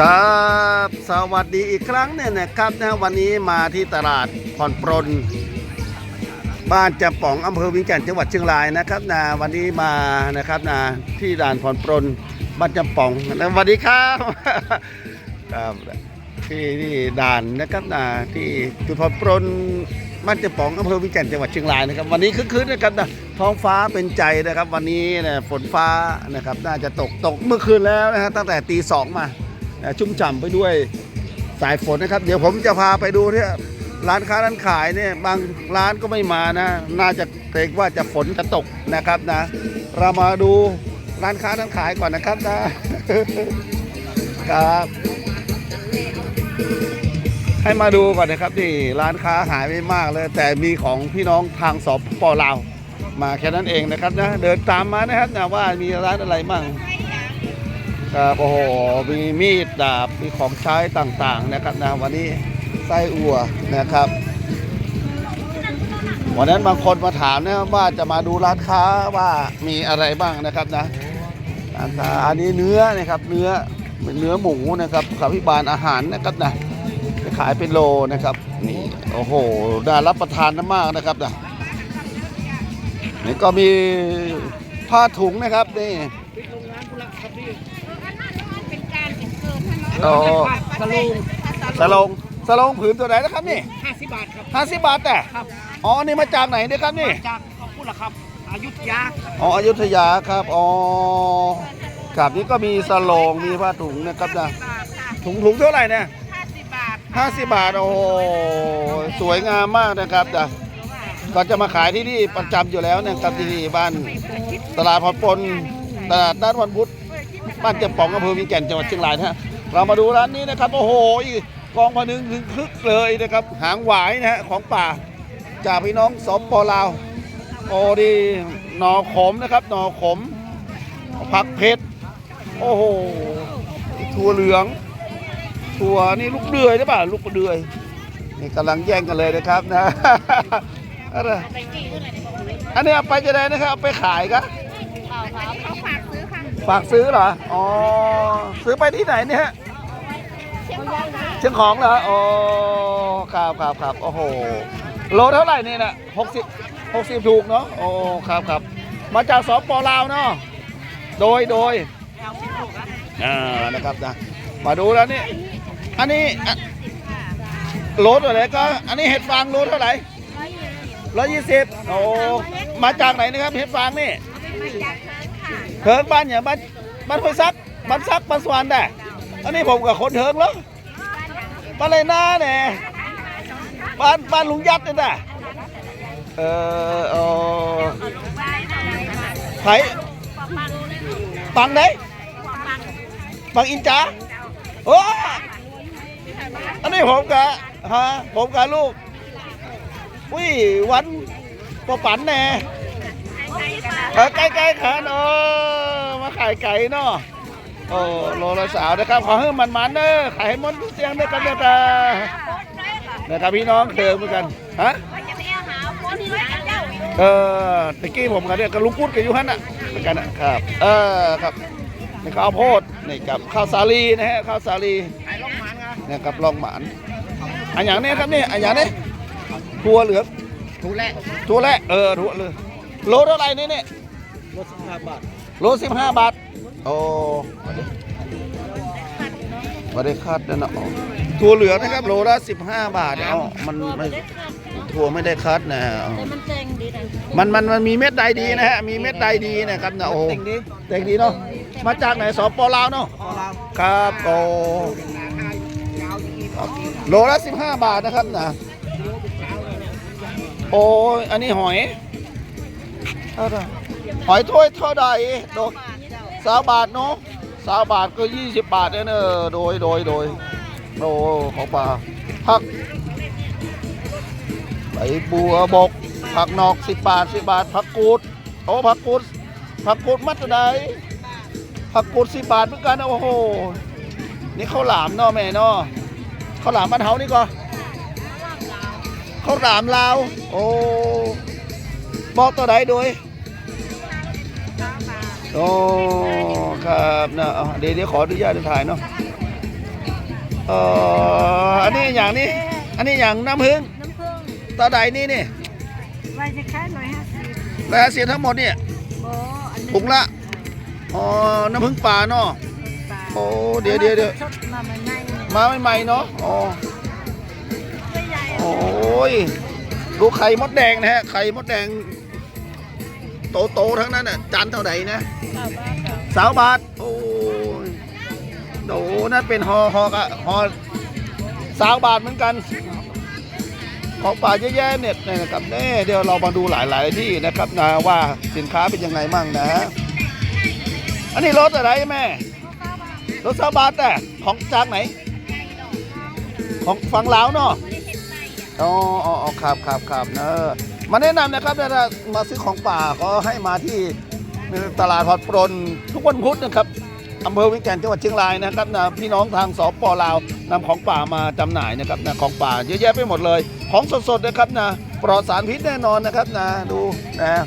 ครับสวัสดีอีกครั้งเนี่ยนะครับนะวันนี้มาที่ตลาดผ่อนปรน บ้านจำป๋องอำเภอวิงแก่นจังหวัดเชียงรายนะครับนะวันนี้มานะครับนะที่ด่านผ่อนปรนบ้านจำป๋องนะสวัสดีครับครับที่ที่ด่านนะครับนะที่จุดผ่อนปรนบ้านจำป๋องอำเภอวิงแก่นจังหวัดเชียงรายนะครับ วันนี้คึกคืนนะครับนะท้องฟ้าเป็นใจนะครับ วันนี้นี่ยฝนฟ้านะครับน่าจะตกตกเมื่อคืนแล้วนะฮะตั้งแต่ตีสองมา ชุ่มฉ่ำไปด้วยสายฝนนะครับ เดี๋ยวผมจะพาไปดูที่ร้านค้าร้านขายเนี่ยบางร้านก็ไม่มานะ น่าจะเกรงว่าจะฝนจะตกนะครับนะ เรามาดูร้านค้าร้านขายก่อนนะครับนะครับ ให้มาดูก่อนนะครับที่ร้านค้าหายไม่มากเลย แต่มีของพี่น้องทางสปปลาวมาแค่นั้นเองนะครับนะ เดินตามมานะครับนะว่ามีร้านอะไรมั่ง ครับโอ้โหมีมีดดาบมีของใช้ต่างๆนะครับนะวันนี้ไส้อั่วนะครับวันนั้นบางคนมาถามนะว่าจะมาดูร้านค้าว่ามีอะไรบ้างนะครับนะอันนี้เนื้อนะครับเนื้อเป็นเนื้อหมูนะครับกับพิบาลอาหารนะครับนะจะขายเป็นโลนะครับนี่โอ้โหน่ารับประทานมากนะครับนะนี่ก็มีผ้าถุงนะครับนี่ เกินโอ้สลูงสลงสลงผืนตัวไหนนะครับนี่ห้าสิบบาทครับห้าสิบบาทแต่ครับอ๋อนี่มาจากไหนเนี่ยครับนี่จากขอบคุณละครับอายุทยาอ๋ออยุธยาครับอ๋อครับนี่ก็มีสลงมีผ้าถุงนะครับนะบาทค่ะถุงถุงเท่าไหร่เนี่ยห้าสิบบาทห้าสิบบาทโอ้โหสวยงามมากนะครับนะก็จะมาขายที่นี่ประจำอยู่แล้วนะครับที่นี่บ้านตลาดพอดปนตลาดด้านวันพุธบ้านเจ็บป๋องอำเภอเวียงแก่นจังหวัดเชียงรายนะฮะ เรามาดูร้านนี้นะครับโอ้โหกองพนึงถึงคึกเลยนะครับ หางหวายนะฮะของป่า จากพี่น้องสปลาวโอ้ดีหน่อขมนะครับหน่อขม ผักเผ็ดโอ้โหถั่วเหลืองถั่วนี่ลูกเดือยใช่ป่ะลูกเดือยนี่กำลังแย่งกันเลยนะครับนะอะไรอันนี้เอาไปจะได้นะครับเอาไปขายก็เขาฝากซื้อค่ะ ฝากซื้อเหรอ อ๋อ ซื้อไปที่ไหนเนี่ยฮะเชียงของค่ะเชียงของเหรอโอ้ครับครับครับโอ้โห โลเท่าไหร่นี่นะหกสิบหกสิบถูกเนาะ โอ้ครับครับ มาจากสปลาวเนาะ โดยโดยอ่านะครับนะ มาดูแล้วนี่ อันนี้อะโลเท่าไหร่ก็ อันนี้เห็ดฟางโลเท่าไหร่ร้อยยี่สิบโอ้ มาจากไหนนะครับเห็ดฟางนี่มาจาก เถิงบ้านเนี่ยบ้านบ้านห้วยซักบ้านซักบ้านสวรรค์ได้อันนี้ผมกับคนเถิงแล้วบ้านอะไรน้าเนี่ยบ้านบ้านลุงยัดเนี่ยนะเออโอ้ไผ่ปังไหนปังอินจ้าโอ้อันนี้ผมกับฮะผมกับลูกอุ้ยวันปอปันแน่ เออไก่ไก่ขันโอ้มาขายไก่เนาะโอ้โลละสาวนะครับขอให้มันมันๆเด้อขายให้หมดเสียงด้วยกันเด้อจ้านะครับพี่น้องเดิมเหมือนกันฮะจะไปเอาหาคนที่ร้านเจ้าเออตะกี้ผมกันเนี่ยกับลุงกุดกับยูฮันน่ะเหมือนกันนะครับ เออครับนี่ข้าวโพดนี่กับข้าวสาลีนะฮะข้าวสาลีขายลงหมันไงเนี่ยกับลองหมานอันอย่างนี้ครับนี่อันอย่างนี้ถั่วเหลืองถูกแล้วถั่วแระเออถั่วเหลือง โลเท่าไหร่นี่เนี่ยรถสิบห้าบาทโลสิบห้าบาท โอ้ไม่ได้คาดนะเนาะถั่วเหลืองนะครับ โลละสิบห้าบาทเนี่ยอ๋อมันไม่ถั่วไม่ได้คัดนะอ๋อแต่มันเจ๋งดีนะมันมันมันมีเม็ดใดดีนะฮะ มีเม็ดใดดีนะครับนะโอ้เต็งดีเนาะ มาจากไหนสปลาวเนาะครับโอ้ครับโลละสิบห้าบาทนะครับนะ โอ้ยอันนี้หอย เท่าไหร่หอยถ้วยเท่าใดโดสาบาทเนาะสาบาทก็ยี่สิบบาทเนี่ยเนอะโดยโดยโดยโอ้ของปลาผักใบบัวบกผักนอกสิบบาทสิบบาทผักกูดโอ้ผักกูดผักกูดมัดเท่าใดผักกูดสิบบาทเหมือนกันโอ้โหนี่ข้าวหลามเนาะแม่เนาะข้าวหลามบ้านเฮานี่ก็ข้าวหลามลาวโอ้บอกตัวใดโดย โอ้ครับนะเอาเดี๋ยวเดี๋ยวขออนุญาตถ่ายเนาะเอออันนี้อย่างนี้ อันนี้อย่างน้ำผึ้งน้ำผึ้งตาใดนี่นี่ใบจะแค่ร้อยห้าสิบแล้วเสียทั้งหมดเนี่ยโอ้อันนี้ถุงละอ๋อน้ำผึ้งป่าเนาะปลาโอ้เดี๋ยวเดี๋ยวเดี๋ยวสดมาใหม่ๆเนี่ยมาใหม่ๆเนาะอ๋อตัวใหญ่โอ้ยดูไข่มดแดงนะฮะไข่มดแดง โตๆทั้งนั้นน่ะจานเท่าไหร่นะข้าวบ้านเราสาวบาทโอ้ยโดนั่นเป็นฮอฮอกะฮอสาวบาทเหมือนกัน ของป่าเยอะแยะเนี่ยนะครับเน่เดี๋ยวเรามาดูหลาย ๆ ที่นะครับนะว่าสินค้าเป็นยังไงมั่งนะอันนี้รถอะไรแม่รถสาวบาทแต่ของจากไหน ของฝั่งลาวเนาะอ๋ออ๋ออ๋อครับครับครับเนอะ มาแนะนำนะครับถ้ามาซื้อของป่าก็ให้มาที่ตลาดพอดปรนทุกวันพุธนะครับอำเภอวิงแก่นจังหวัดเชียงรายนะครับนะพี่น้องทางสปลาวนำของป่ามาจำหน่ายนะครับนะของป่าเยอะแยะไปหมดเลย ของสดๆนะครับนะปลอดสารพิษแน่นอนนะครับนะดูนะ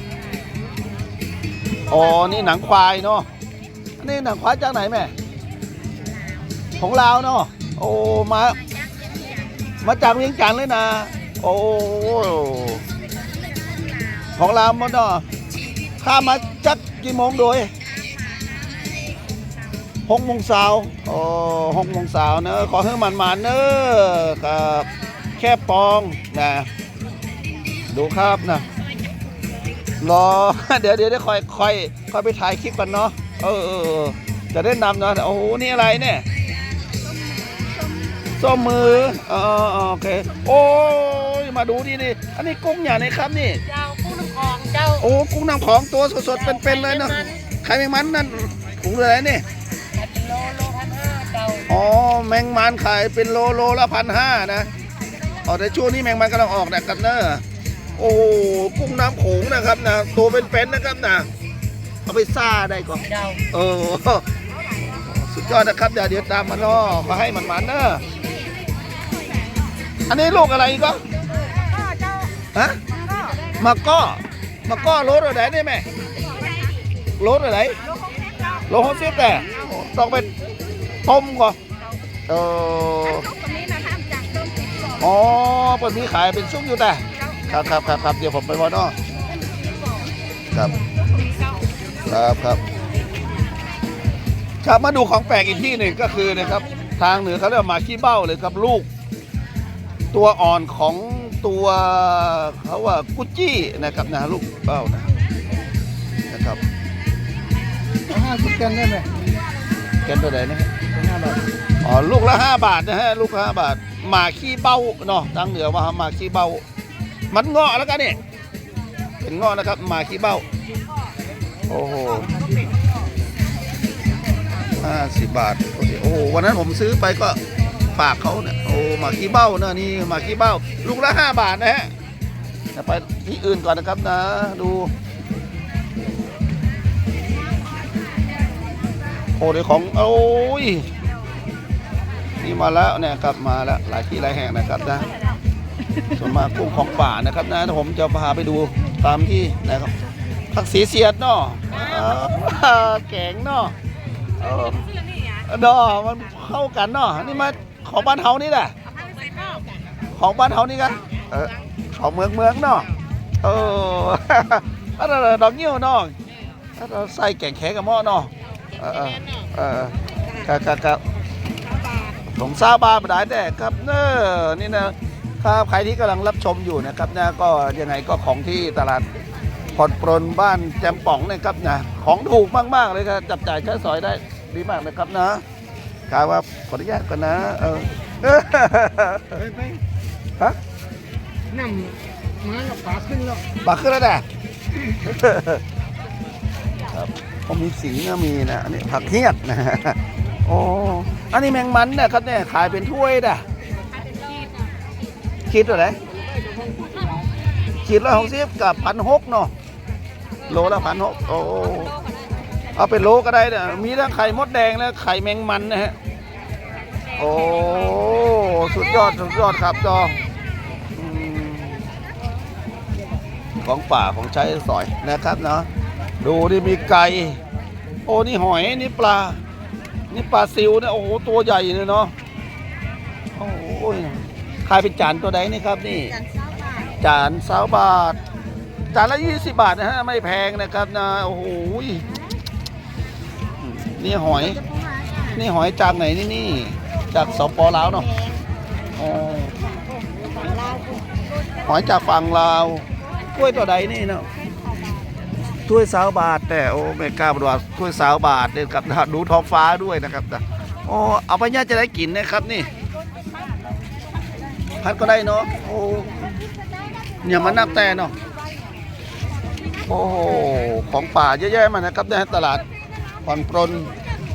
อ๋อนี่หนังควายเนาะนี่หนังควายจากไหนแม่ของลาวเนาะโอ้มา มาจากเวียงจันทร์เลยนะ โอ้ ของเราหมดเนาะข้ามาจักกี่โมงโดยหกโมงเช้าโอ้หกโมงเช้าเนอะขอให้มันมาเนอะครับแค่ปองนะดูครับนะรอเดี๋ยวเดี๋ยวเดี๋ยวคอยคอยคอยไปถ่ายคลิปกันเนาะเออเออจะได้นำเนาะโอ้โหนี่อะไรเนี่ยส้มมืออ๋อโอเค โอ้ยมาดูดินี่อันนี้กุ้งอย่างไหนครับนี่เจ้า องเจ้าโอ้กุ้งน้ำของตัวสดๆเป็นๆเลยเนาะไข่แมงมันนั่นถุงเลยนี่เป็นโลโลพันห้าเจ้าอ๋อแมงมันขายเป็นโลโลละพันห้านะอ๋อในช่วงนี้แมงมันกำลังออกนะกันเนอะโอ้โหกุ้งน้ำโขงนะครับนะตัวเป็นๆนะครับนะเอาไปซ่าได้ก่อนเจ้าเออสุดยอดนะครับเดี๋ยวเดี๋ยวตามมาล่อมาให้มันมันๆเนอะอันนี้ลูกอะไรก็ก็เจ้าฮะก็มาก้อ มาก้อรถอะไรได้ไหมรถอะไรโลหกสิบเจ้าโลหกสิบแต่ต้องเป็นต้มก่อนเออต้มก่อนอ๋อเปิดมีขายเป็นซุ้มอยู่แต่ครับครับครับครับเดี๋ยวผมไปวอนอ้อครับครับครับครับมาดูของแปลกอีกที่หนึ่งก็คือนะครับ ทางเหนือเขาเรียกหมาขี้เบ้าเลยครับลูก ตัวอ่อนของ ตัวเขาว่ากุจจี้นะครับนะลูกเบ้านะนะครับห้าสิบแกนได้ไหมแกนตัวไหนนะฮะห้าบาทอ๋อลูกละห้าบาทนะฮะลูกละห้าบาทหมาขี้เบ้าเนาะทางเหนือว่าหมาขี้เบ้า มันเงาะแล้วกันเนี่ยเป็นเงาะนะครับหมาขี้เบ้าโอ้โหห้าสิบบาทโอเคโอ้โหวันนั้นผมซื้อไปก็ ฝากเขาเนี่ยโอ้หมาขี้เบ้าเนอะนี่หมาขี้เบ้า ลูกละห้าบาทนะฮะไปที่อื่นก่อนนะครับนะ ดูโอ้เดี๋ยวของโอ้ยนี่มาแล้วเนี่ยครับมาแล้วหลายที่หลายแห่งนะครับนะส่วนมากกุ้งของป่านะครับนะผมจะพาไปดูตามที่นะครับผักสีเสียดเนาะอ่าแกงเนาะเออเนาะมันเข้ากันเนาะนี่มา ของบ้านเฮานี่แหละของบ้านเฮานี่กันเออของเมืองเมืองเนาะเอออะไรดอกเงี้ยวเนาะเราใส่แกงแขกกับหม้อเนาะเออเออครับครับครับผมทราบบาบได้แต่ครับเนอนี่นะครับใครที่กำลังรับชมอยู่นะครับนะก็ยังไงก็ของที่ตลาดผ่อนปรนบ้านแจมป๋องนะครับนะของถูกมากๆเลยครับจับจ่ายใช้สอยได้ดีมากนะครับนะ ครับว่าขออนุญาตก่อนนะเออไปไปฮะน้ำมากับปลาขึ้นแล้วบักขึ้นแล้วแน่ครับผมมีสิงห์ก็มีนะอันนี้ผักเฮียดนะโอ้อันนี้แมงมันนะครับเนี่ยขายเป็นถ้วยนะคิดว่าไหนขีดละหกสิบกับพันหกเนาะโลละพันหกโอ้ เอาเป็นโลก็ได้เนี่ยมีทั้งไข่มดแดงและไข่แมงมันนะฮะ โอ้ สุดยอด สุดยอดครับจออืมของป่าของใช้สอยนะครับเนาะ ดูดิมีไก่ โอ้นี่หอย นี่ปลา นี่ปลาซิวเนี่ยโอ้โห ตัวใหญ่เลยเนาะ โอ้ยขายเป็นจานตัวใดนี่ครับนี่ จานเช้าบายจานสาวบาท จานละยี่สิบาทนะฮะ ไม่แพงนะครับนะ โอ้โห นี่หอย นี่หอยจากไหนนี่นี่ จากสปลาวเนาะอ๋อหอยจากฝั่งลาวกล้วยตัวใดนี่เนาะถ้วยสาวบาท แต่โอ้ไม่กล้าบอกว่าถ้วยสาวบาทเนี่ยกับดูท้องฟ้าด้วยนะครับโอ้เอาไปย่าจะได้กินนะครับนี่ พัดก็ได้เนาะโอ้เนี่ยมันนักแต่เนาะโอ้โหของป่าเยอะแยะมานะครับในตลาด ผ่อนปรน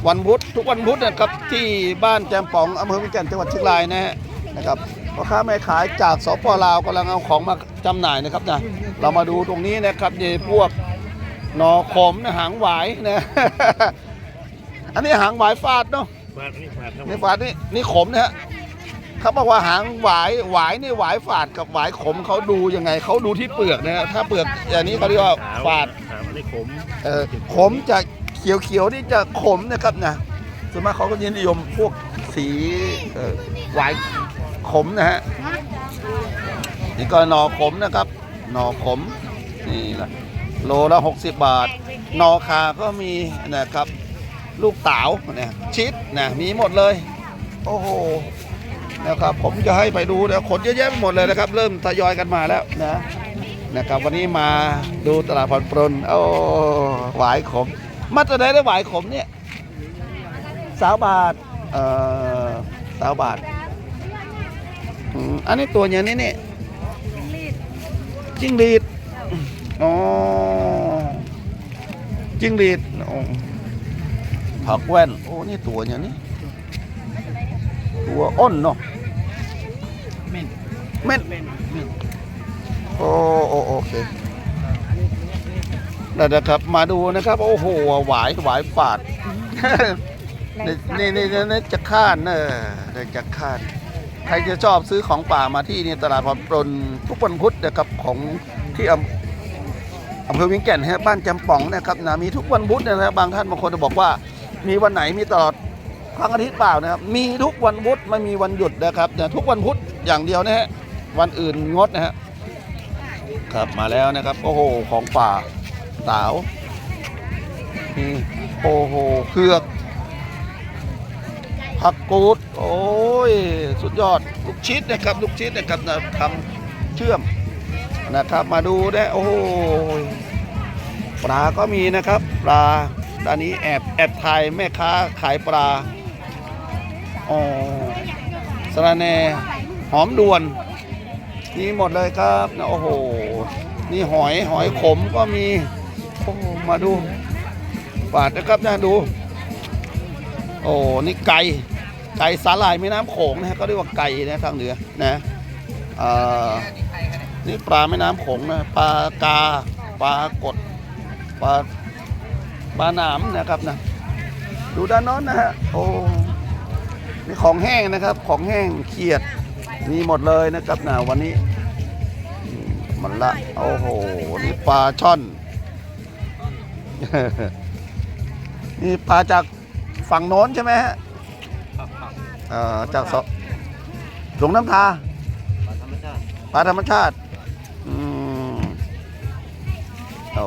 วันพุธทุกวันพุธนะครับที่บ้านแจมป๋องอำเภอวิจันทร์จังหวัดเชียงรายนะฮะนะครับพ่อค้าแม่ขายจากสปลาวกำลังเอาของมาจำหน่ายนะครับนะเรามาดูตรงนี้นะครับนี่พวกหนอขมนะหางหวายนะอันนี้หางหวายฟาดเนาะมานี่มาครับนี่ฝาดนี่นี่ขมนะฮะเขาบอกว่าหางหวายหวายนี่หวายฝาดกับหวายขมเขาดูยังไงเขาดูที่เปลือกนะฮะถ้าเปลือกอย่างนี้เขาเรียกว่าฝาดขาวนี่ขมเออขมจะเขียวเขียวๆนี่จะขมนะครับนะส่วนมากเขาก็นิยมพวกสีหวายขมนะฮะนี่ก็หนอขมนะครับหนอขมนี่แหละโลละ60 บาทหนอคาก็มีนะครับ ลูกเต๋าเนี่ยชิดนะมีหมดเลย โอ้โหนะครับ ผมจะให้ไปดูนะขนเยอะแยะไปหมดเลยนะครับ เริ่มทยอยกันมาแล้วนะนะครับ วันนี้มาดูตลาดผ่อนปรนโอ้หวายขม มาตรไหนได้หวายขมเนี่ยสาวบาทเอ่อสาวบาทอืมอันนี้ตัวอย่างนี้เนี่ยจิ้งหรีดอ๋อจิ้งหรีดอ๋อผักแว่นโอ้นี่ตัวอย่างนี้ตัวอ้นเนาะเม่นเม่นเม่นเม่นโอ้โอ้โอเค นะครับ มาดูนะครับ โอ้โหหวายหวายฝาด นี่นี่นี่นี่จะข้านเนอะจะข้านใครจะชอบซื้อของป่ามาที่นี่ตลาดพรปรนทุกวันพุธนะครับของที่อำเภอวิงแก่นฮะบ้านจำป่องนะครับนะมีทุกวันพุธนะครับบางท่านบางคนจะบอกว่า มีวันไหนมีตลอดทั้งอาทิตย์เปล่านะครับ มีทุกวันพุธไม่มีวันหยุดนะครับนะทุกวันพุธอย่างเดียวนะฮะวันอื่นงดนะฮะครับมาแล้วนะครับโอ้โหของป่า สาวนี่โอ้โหเผือกผักกูด โอ้ย สุดยอด ลูกชิดนะครับ ลูกชิดนะครับนะทำเชื่อมนะครับ มาดูนะโอ้โหปลาก็มีนะครับ ปลาตอนนี้แอบแอบถ่ายแม่ค้าขายปลาอ๋อสระแน่หอมด่วน นี่หมดเลยครับนะโอ้โห นี่หอยหอยขมก็มี มาดูปาดนะครับนะดู โอ้นี่ไก่ไก่สาหร่ายแม่น้ำโขงนะฮะก็เรียกว่าไก่นะทางเหนือนะอนี่ปลาแม่น้ำโขงนะปลากาปลากดปลาปลาหนามนะครับนะดูด้านโน้นนะฮะโอ้นี่ของแห้งนะครับ ของแห้งเขียดมีหมดเลยนะครับนะวันนี้มมันละโอ้โหนี่ปลาช่อน นี่ปลาจากฝั่งโน้นใช่ไหมฮะเอ่อจากสหลวงน้ำทาปลาธรรมชาติปลาธรรมชาติอืมโอ้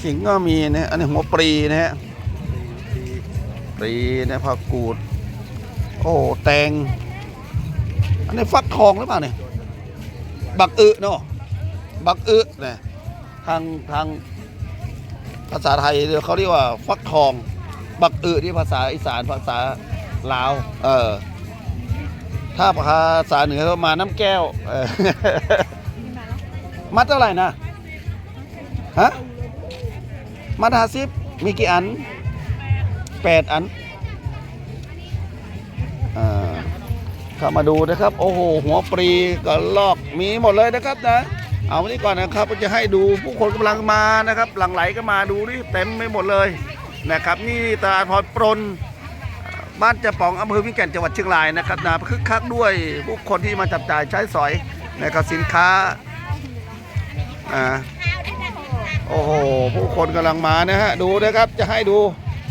ขิงก็มีนะอันนี้หัวปรีนะฮะดีปรีนะผักกูด โอ้แตง อันนี้ฟักทองหรือเปล่าเนี่ยบักอึเนาะบักอึนะทางทาง ภาษาไทยเขาเรียกว่าฟักทอง บักอึที่ภาษาอีสานภาษาลาวเออถ้าภาษาเหนือก็มาน้ำแก้วมัดเท่าไหร่นะฮะมัดห้าสิบมีกี่อันแปดอันอ่าเข้ามาดูนะครับ โอ้โห หัวปรีก็ลอกมีหมดเลยนะครับนะ เอาวันนี้ก่อนนะครับจะให้ดูผู้คนกำลังมานะครับ หลังไหลก็มาดูนี่เต็มไปหมดเลยนะครับ นี่ตลาดพรปรนบ้านจะป๋องอำเภอวิงแก่นจังหวัดเชียงรายนะครับนะคึกคักด้วยผู้คนที่มาจับจ่ายใช้สอยนะครับสินค้าอ่าโอ้โหผู้คนกำลังมานะฮะดูนะครับจะให้ดู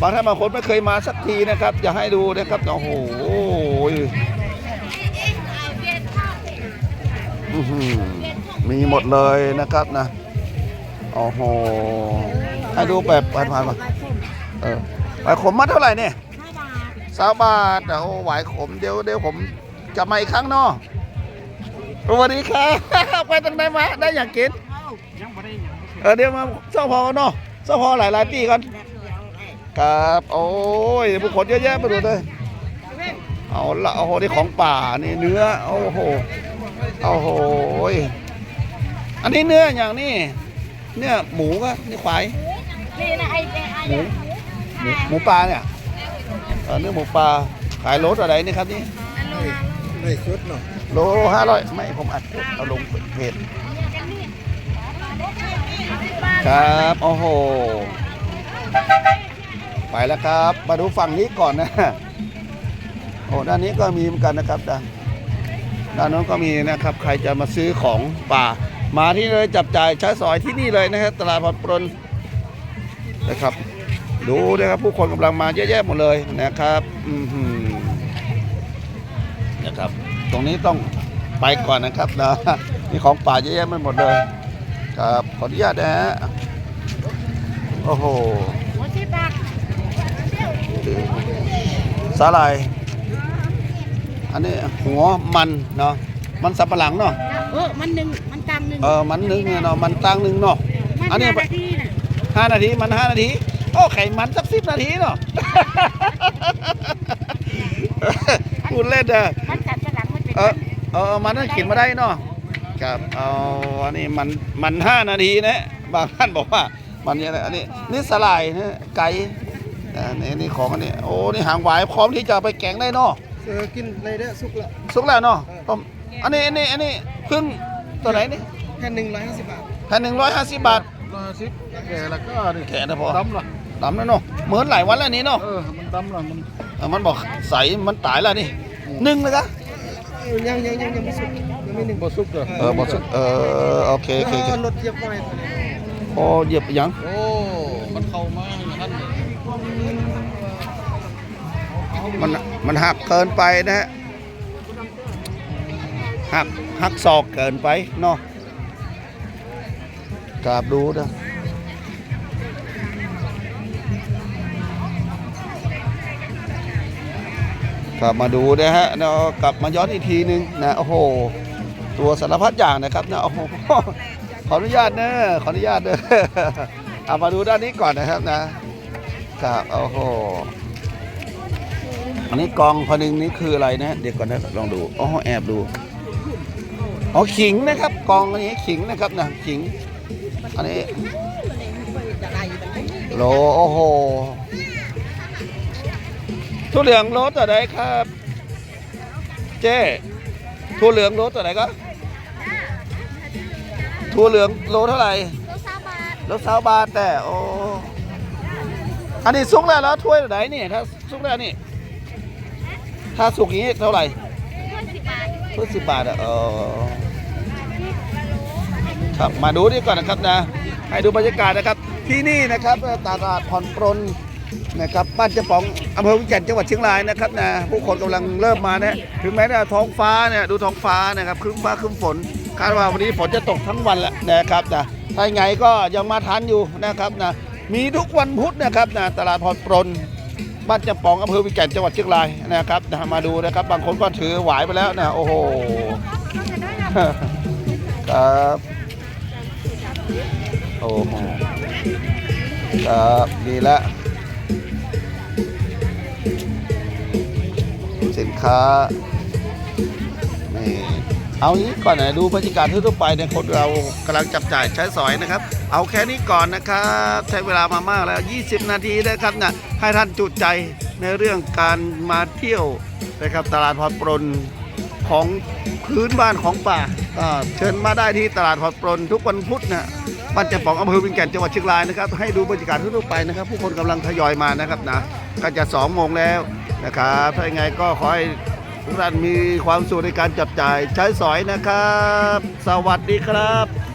บางท่านบางคนไม่เคยมาสักทีนะครับจะให้ดูนะครับโอ้โหอื้อหือ มีหมดเลยนะครับนะโอ้โหให้ดูแบบผ่านๆมาเออหวายขมมัดเท่าไหร่เนี่ยห้าบาทสามบาทโอ้หวายขมเดี๋ยวเดี๋ยวผมจะมาอีกครั้งเนาะสวัสดีครับไปตั้งไหนมาได้อย่ากกินยังไม่งเออเดี๋ยวมาเจ้าพอเนาะเจ้าพอหลายหลายปีกันครับโอ้ยผู้คนเยอะแยะไปหมดเลยเอาละโอ้โหนี่ของป่านี่เนื้อโอ้โหโอ้โห อันนี้เนื้ออย่างนี้เนื้อหมูก็นี่ควายนี่นะไอ้ไอ้ไอ้หมูหมูหมูปลาเนี่ยเออเนื้อหมูปลาขายโลเท่าไหร่นี่ครับนี่ได้ชุดเนาะโลห้าร้อยไม่ผมอัดเอาลงเพจครับโอ้โหไปแล้วครับ มาดูฝั่งนี้ก่อนนะโอ้ด้านนี้ก็มีเหมือนกันนะครับด้านด้านโน้นก็มีนะครับ ใครจะมาซื้อของป่า มาที่เลยจับจ่ายใช้สอยที่นี่เลยนะครับตลาดพอนปรนนะครับ ดูนะครับผู้คนกำลังมาเยอะแยะหมดเลยนะครับอือหือนะครับ ตรงนี้ต้องไปก่อนนะครับนะมีของป่าเยอะแยะไปหมดเลยครับขออนุญาตนะฮะโอ้โหสาหร่ายอันนี้หัวมันเนาะมันสับปะหลังเนาะเออมันหนึ่ง ตังหนึ่งเออมันหนึงเนี่ยเนาะมันตังหนึ่งเนาะมันอันนี้ห้านาทีน่ะห้านาทีมันห้านาทีโอ้ไข่มันสักสิบนาทีเนาะพูดเล่นเด้อมันจัดกระหลังมันเป็นเออเออมันนั่นกินมาได้เนาะครับเอาอันนี้มันมันห้านาทีนะบางท่านบอกว่ามันเนี่ยนะอันนี้นี่สลายนะไก่อันนี้นี่ของอันนี้โอ้นี่หางหวายพร้อมที่จะไปแกงได้เนาะเออกินอะไรได้สุกละสุกแล้วเนาะต้มอันนี้อันนี้อันนี้ครึ่ง ตัวไหนนี่แค่หนึ่งร้อยห้าสิบบาทแผ่นหนึ่งร้อยห้าสิบบาทร้อยสิบแก่แล้วก็นี่แค่นะพอดำละดำแล้วเนาะเหมือนหลายวันแล้วนี่เนาะเออมันดำละมันเออมันบอกใสมันตายแล้วนี่หนึ่งเลยกะยังยังยังยังไม่สุกยังไม่หนึ่งบ่สุกเลยเออบอกสุกเออโอเคโอเคโอเครถเหยียบไว้ตัวนี้โอ้เหยียบยังโอ้มันเข้ามาให้ท่านเลยมันมันหักเกินไปนะฮะ หักหักศอกเกินไปเนาะกราบดูนะครับมาดูนะฮะเนาะกลับมาย้อนอีกทีนึงนะโอ้โห ตัวสารพัดอย่างนะครับนะโอ้โหขออนุญาตเนอะขออนุญาตเนอะเอามาดูด้านนี้ก่อนนะครับนะครับโอ้โหอันนี้กองพนึงนี้คืออะไรนะ เดี๋ยวก่อนนะลองดูอ๋อแอบดู อ๋อขิงนะครับ กองอันนี้ขิงนะครับนะขิง อันนี้โลโอ้โหทุเรียงโลต่อไหนครับ เจ๊ทุเหลืองโลต่อไหนก็ทุเหลืองโลเท่าไหร่โลสามบาทโลสาวบาทแต่โอ้อันนี้สุกแล้วแล้วถ้วยไหนนี่ถ้าสุกแล้วนี่ ถ้าสุกอย่างนี้เท่าไหร่ เพิ่มสิบบาทอะเออครับมาดูดีก่อนนะครับนะให้ดูบรรยากาศนะครับที่นี่นะครับตลาดผ่อนปรนนะครับบ้านเจ้าป๋องอำเภอวิเชียรจังหวัดเชียงรายนะครับนะผู้คนกำลังเริ่มมานะถึงแม้ว่าท้องฟ้าเนี่ยดูท้องฟ้านะครับครึ้มฟ้าครึ้มฝนคาดว่าวันนี้ฝนจะตกทั้งวันแหละนะครับนะถ้าไงก็ยังมาทันอยู่นะครับนะมีทุกวันพุธนะครับนะตลาดผ่อนปรน บ้านจำปองอำเภอวิจันจังหวัดเชียงรายนะครับนะมาดูนะครับ บางคนก็ถือหวายไปแล้วนะโอ้โหครับโอ้โหครับดีละสินค้านี่ เอางี้ก่อนนะดูบรรยากาศทั่วไปเนี่ยคนเรากำลังจับจ่ายใช้สอยนะครับ เอาแค่นี้ก่อนนะครับใช้เวลามามากแล้ว 20 นาทีนะครับนะให้ท่านจุใจในเรื่องการมาเที่ยวนะครับตลาดพรปรนของพื้นบ้านของป่าเชิญมาได้ที่ตลาดพอดปรนทุกวันพุธนะบ้านเจ้าป๋องอำเภอวิงแก่นจังหวัดเชียงรายนะครับให้ดูบรรยากาศทั่วไปนะครับ ผู้คนกำลังทยอยมานะครับนะก็จะสองโมงแล้วนะครับถ้าอย่างไงก็ขอให้ ทุกท่านมีความสุขในการจับจ่ายใช้สอยนะครับ สวัสดีครับ